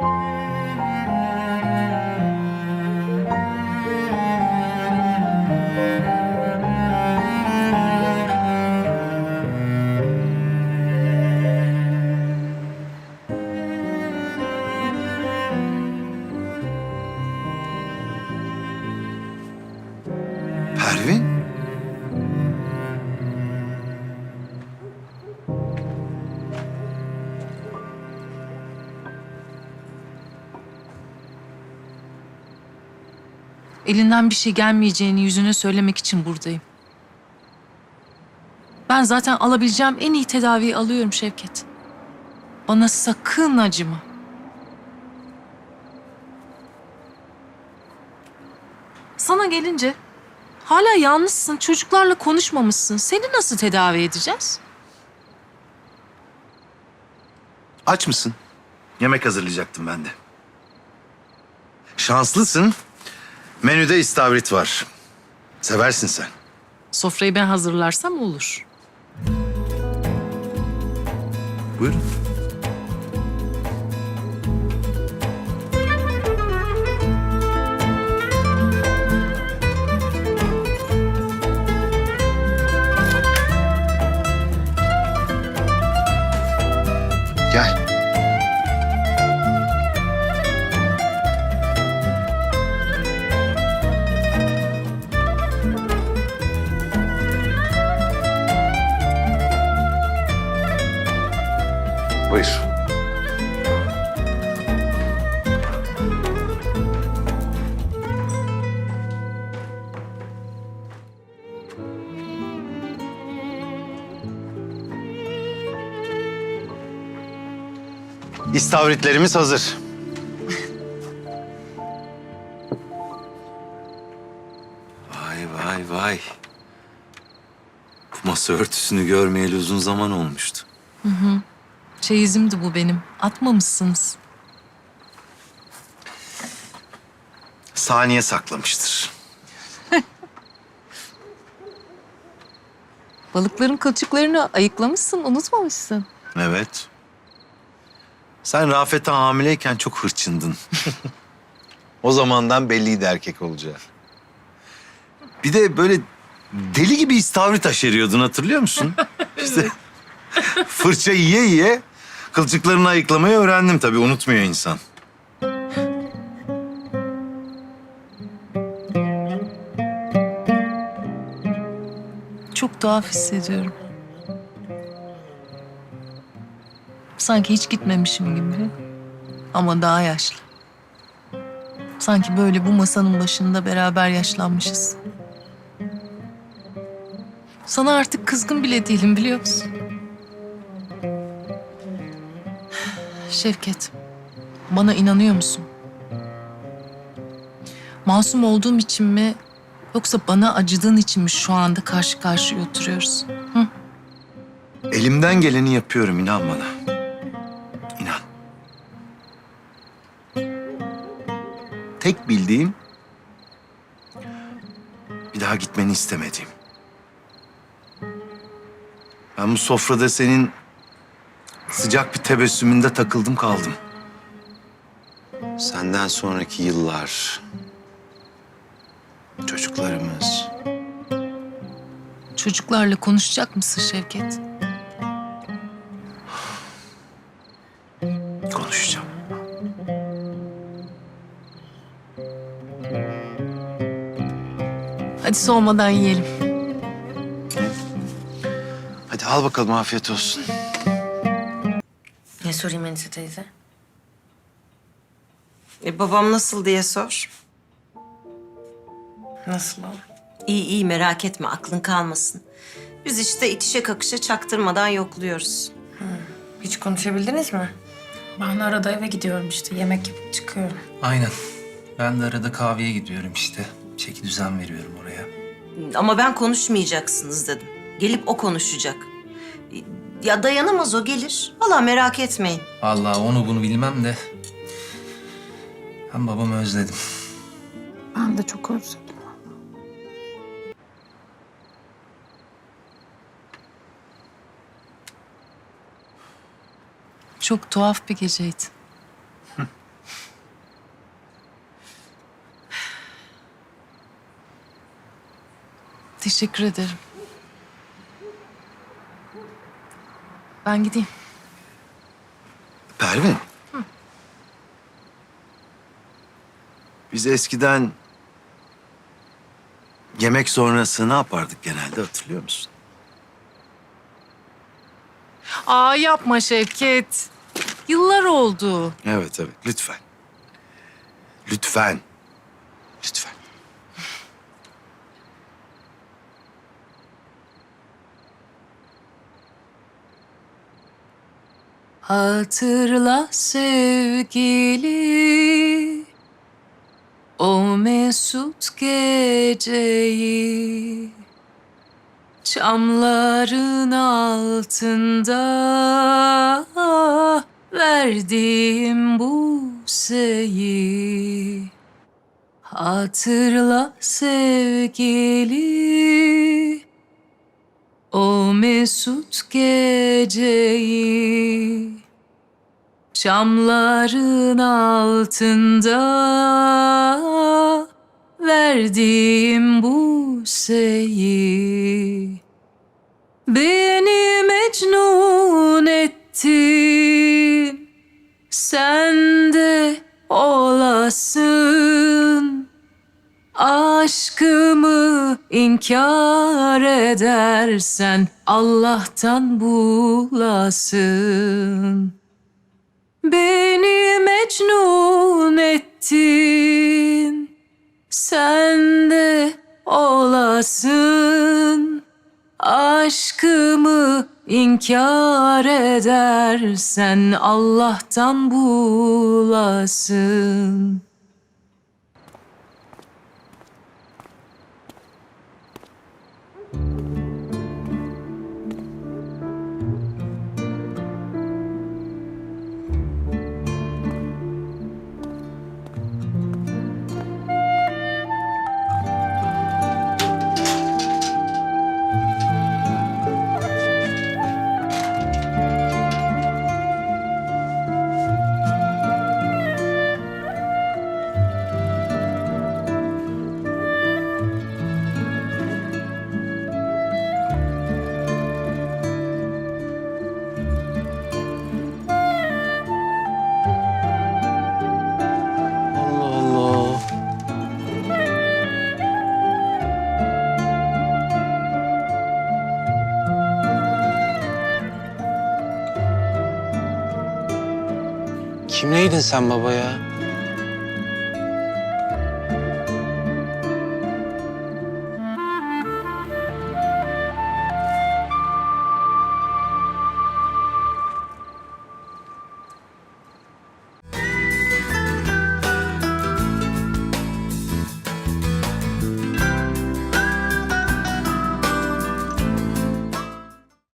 Pervin? Elinden bir şey gelmeyeceğini yüzüne söylemek için buradayım. Ben zaten alabileceğim en iyi tedaviyi alıyorum Şevket. Bana sakın acıma. Sana gelince hala yalnızsın, çocuklarla konuşmamışsın. Seni nasıl tedavi edeceğiz? Aç mısın? Yemek hazırlayacaktım ben de. Şanslısın. Menüde istavrit var. Seversin sen. Sofrayı ben hazırlarsam olur. Buyurun. İstavritlerimiz hazır. Vay vay vay. Bu masa örtüsünü görmeyeli uzun zaman olmuştu. Çeyizimdi bu benim. Atmamışsınız. Saniye saklamıştır. Balıkların kılçıklarını ayıklamışsın, unutmamışsın. Evet. Sen Rafet'e hamileyken çok hırçındın. o zamandan belliydi erkek olacağı. Bir de böyle deli gibi istavrit aşeriyordun hatırlıyor musun? işte fırça yiye yiye kılçıklarını ayıklamayı öğrendim tabii unutmuyor insan. Çok tuhaf hissediyorum. Sanki hiç gitmemişim gibi. Ama daha yaşlı. Sanki böyle bu masanın başında beraber yaşlanmışız. Sana artık kızgın bile değilim biliyor musun? Şevket, bana inanıyor musun? Masum olduğum için mi yoksa bana acıdığın için mi şu anda karşı karşıya oturuyoruz? Hı? Elimden geleni yapıyorum inan bana. Tek bildiğim bir daha gitmeni istemediğim. Ben bu sofrada senin sıcak bir tebessümünde takıldım kaldım. Senden sonraki yıllar, Çocuklarımız. Çocuklarla konuşacak mısın Şevket? Hadi soğumadan yiyelim. Hadi al bakalım afiyet olsun. Ne sorayım Enise teyze? E, babam nasıl diye sor. Nasıl o? İyi iyi merak etme aklın kalmasın. Biz işte itişe kakışa çaktırmadan yokluyoruz. Hiç konuşabildiniz mi? Ben arada eve gidiyorum işte. Yemek yapıp çıkıyorum. Aynen. Ben de arada kahveye gidiyorum işte. Çeki düzen veriyorum oraya. Ama ben konuşmayacaksınız dedim. Gelip o konuşacak. Ya dayanamaz o gelir. Valla merak etmeyin. Vallahi onu bunu bilmem de... Ben babamı özledim. Ben de çok özledim. Çok tuhaf bir geceydi. Teşekkür ederim. Ben gideyim. Pervin. Biz eskiden yemek sonrası ne yapardık genelde hatırlıyor musun? Aa yapma Şevket. Yıllar oldu. Evet evet lütfen. Lütfen. Lütfen. Hatırla sevgili o mesut geceyi Çamların altında verdiğim bu seyi. Hatırla sevgili o mesut geceyi Çamların altında verdiğim bu seyi Beni mecnun ettin Sen de olasın Aşkımı inkar edersen Allah'tan bulasın. Beni mecnun ettin. Sen de olasın. Aşkımı inkar edersen Allah'tan bulasın. Kimleydin sen baba ya?